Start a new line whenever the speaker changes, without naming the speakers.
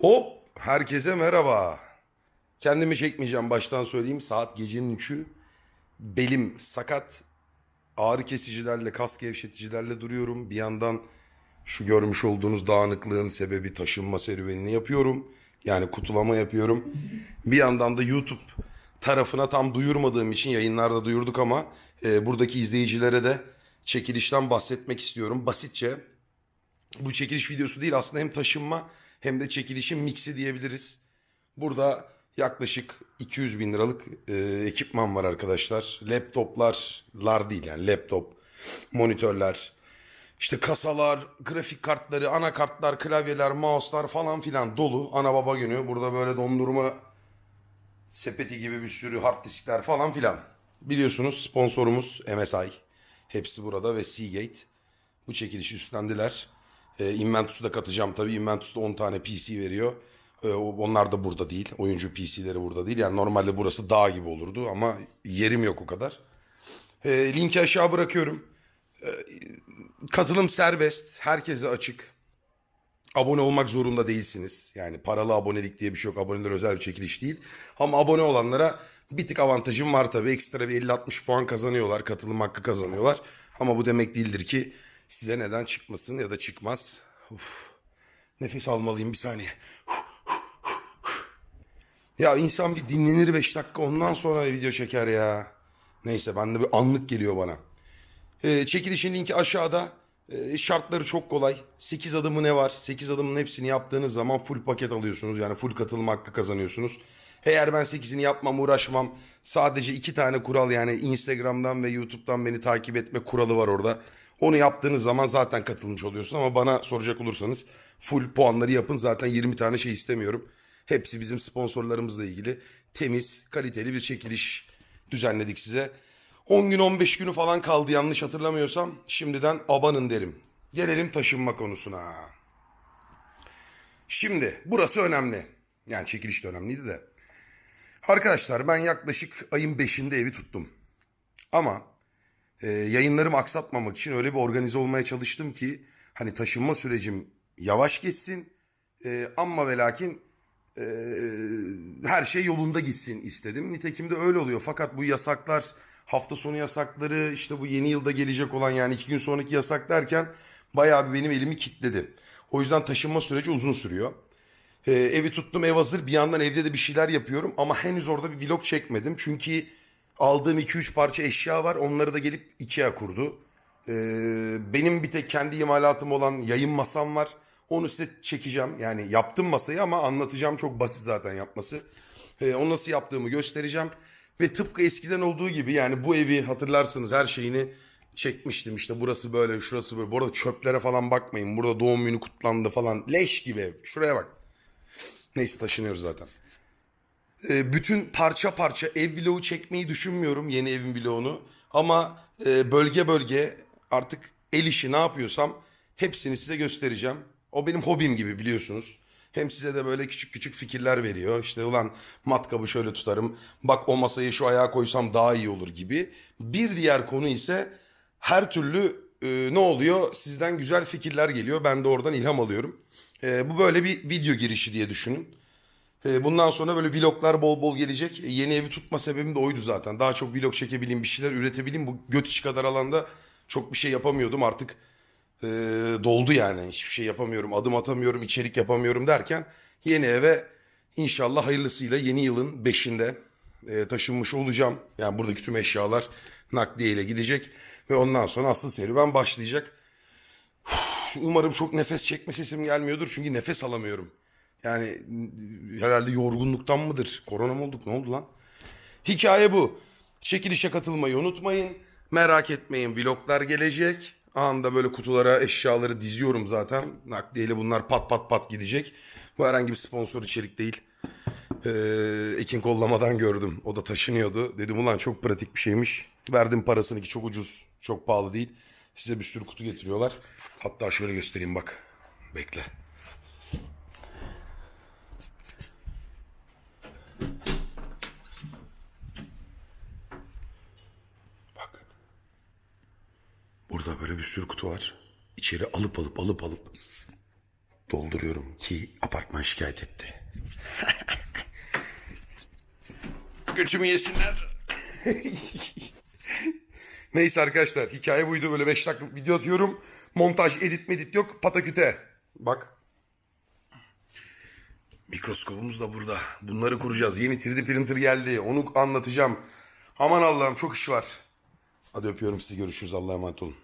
Hop herkese merhaba. Kendimi çekmeyeceğim baştan söyleyeyim. Saat gecenin 3'ü. Belim sakat. Ağrı kesicilerle, kas gevşeticilerle duruyorum. Bir yandan şu görmüş olduğunuz dağınıklığın sebebi taşınma serüvenini yapıyorum. Yani kutulama yapıyorum. Bir yandan da YouTube tarafına tam duyurmadığım için yayınlarda duyurduk ama e, buradaki izleyicilere de çekilişten bahsetmek istiyorum. Basitçe bu çekiliş videosu değil aslında hem taşınma hem de çekilişin miksi diyebiliriz. Burada yaklaşık 200 bin liralık e, ekipman var arkadaşlar. Laptoplar, lar değil yani laptop, monitörler, işte kasalar, grafik kartları, anakartlar, klavyeler, mouse'lar falan filan dolu. Ana baba günü burada böyle dondurma sepeti gibi bir sürü hard diskler falan filan. Biliyorsunuz sponsorumuz MSI. Hepsi burada ve Seagate. Bu çekilişi üstlendiler. E, Inventus'u da katacağım tabii. Inventus da 10 tane PC veriyor. E, onlar da burada değil. Oyuncu PC'leri burada değil. Yani normalde burası dağ gibi olurdu ama yerim yok o kadar. E, linki aşağı bırakıyorum. E, katılım serbest. Herkese açık. Abone olmak zorunda değilsiniz. Yani paralı abonelik diye bir şey yok. Aboneler özel bir çekiliş değil. Ama abone olanlara bir tık avantajım var tabii. Ekstra bir 50-60 puan kazanıyorlar. Katılım hakkı kazanıyorlar. Ama bu demek değildir ki size neden çıkmasın ya da çıkmaz. Uf. Nefes almalıyım bir saniye. Ya insan bir dinlenir 5 dakika ondan sonra video çeker ya. Neyse bende bir anlık geliyor bana. Ee, çekilişin linki aşağıda. Ee, şartları çok kolay. 8 adımı ne var? 8 adımın hepsini yaptığınız zaman full paket alıyorsunuz. Yani full katılım hakkı kazanıyorsunuz. Eğer ben 8'ini yapmam uğraşmam. Sadece 2 tane kural yani Instagram'dan ve YouTube'dan beni takip etme kuralı var orada. Onu yaptığınız zaman zaten katılmış oluyorsun ama bana soracak olursanız full puanları yapın. Zaten 20 tane şey istemiyorum. Hepsi bizim sponsorlarımızla ilgili temiz, kaliteli bir çekiliş düzenledik size. 10 gün 15 günü falan kaldı yanlış hatırlamıyorsam. Şimdiden abanın derim. Gelelim taşınma konusuna. Şimdi burası önemli. Yani çekiliş de önemliydi de. Arkadaşlar ben yaklaşık ayın 5'inde evi tuttum. Ama e, yayınlarımı aksatmamak için öyle bir organize olmaya çalıştım ki hani taşınma sürecim yavaş geçsin. E, amma ve lakin e, her şey yolunda gitsin istedim. Nitekim de öyle oluyor. Fakat bu yasaklar, hafta sonu yasakları, işte bu yeni yılda gelecek olan yani iki gün sonraki yasak derken bayağı bir benim elimi kitledi. O yüzden taşınma süreci uzun sürüyor. Ee, evi tuttum ev hazır bir yandan evde de bir şeyler yapıyorum ama henüz orada bir vlog çekmedim. Çünkü aldığım 2-3 parça eşya var onları da gelip Ikea kurdu. Ee, benim bir tek kendi imalatım olan yayın masam var. Onu size çekeceğim. Yani yaptım masayı ama anlatacağım çok basit zaten yapması. Ee, onu nasıl yaptığımı göstereceğim. Ve tıpkı eskiden olduğu gibi yani bu evi hatırlarsınız her şeyini çekmiştim. İşte burası böyle şurası böyle. Bu arada çöplere falan bakmayın. Burada doğum günü kutlandı falan. Leş gibi ev. Şuraya bak. Neyse taşınıyoruz zaten. Ee, bütün parça parça ev vlogu çekmeyi düşünmüyorum yeni evin vlogunu. Ama e, bölge bölge artık el işi ne yapıyorsam hepsini size göstereceğim. O benim hobim gibi biliyorsunuz. Hem size de böyle küçük küçük fikirler veriyor. İşte ulan matkabı şöyle tutarım. Bak o masayı şu ayağa koysam daha iyi olur gibi. Bir diğer konu ise her türlü e, ne oluyor? Sizden güzel fikirler geliyor. Ben de oradan ilham alıyorum. E, bu böyle bir video girişi diye düşünün. E, Bundan sonra böyle vloglar bol bol gelecek. E, Yeni evi tutma sebebim de oydu zaten. Daha çok vlog çekebileyim, bir şeyler üretebileyim. Bu göt içi kadar alanda çok bir şey yapamıyordum. Artık e, doldu yani. Hiçbir şey yapamıyorum, adım atamıyorum, içerik yapamıyorum derken yeni eve inşallah hayırlısıyla yeni yılın 5'inde e, taşınmış olacağım. Yani buradaki tüm eşyalar nakliyeyle gidecek ve ondan sonra asıl serüven başlayacak. Umarım çok nefes çekme sesim gelmiyordur çünkü nefes alamıyorum. Yani herhalde yorgunluktan mıdır? Korona mı olduk? Ne oldu lan? Hikaye bu. Çekilişe katılmayı unutmayın. Merak etmeyin vloglar gelecek. Anında böyle kutulara eşyaları diziyorum zaten. Nakliyeyle bunlar pat pat pat gidecek. Bu herhangi bir sponsor içerik değil. Ee, Ekin kollamadan gördüm. O da taşınıyordu. Dedim ulan çok pratik bir şeymiş. Verdim parasını ki çok ucuz, çok pahalı değil. Size bir sürü kutu getiriyorlar. Hatta şöyle göstereyim bak. Bekle. Burada böyle bir sürü kutu var. İçeri alıp alıp alıp alıp dolduruyorum ki apartman şikayet etti. Götümü yesinler. Neyse arkadaşlar hikaye buydu böyle 5 dakikalık video atıyorum. Montaj, edit medit yok pataküte. Bak. Mikroskopumuz da burada. Bunları kuracağız. Yeni 3D printer geldi. Onu anlatacağım. Aman Allah'ım çok iş var. Hadi öpüyorum sizi. Görüşürüz. Allah'a emanet olun.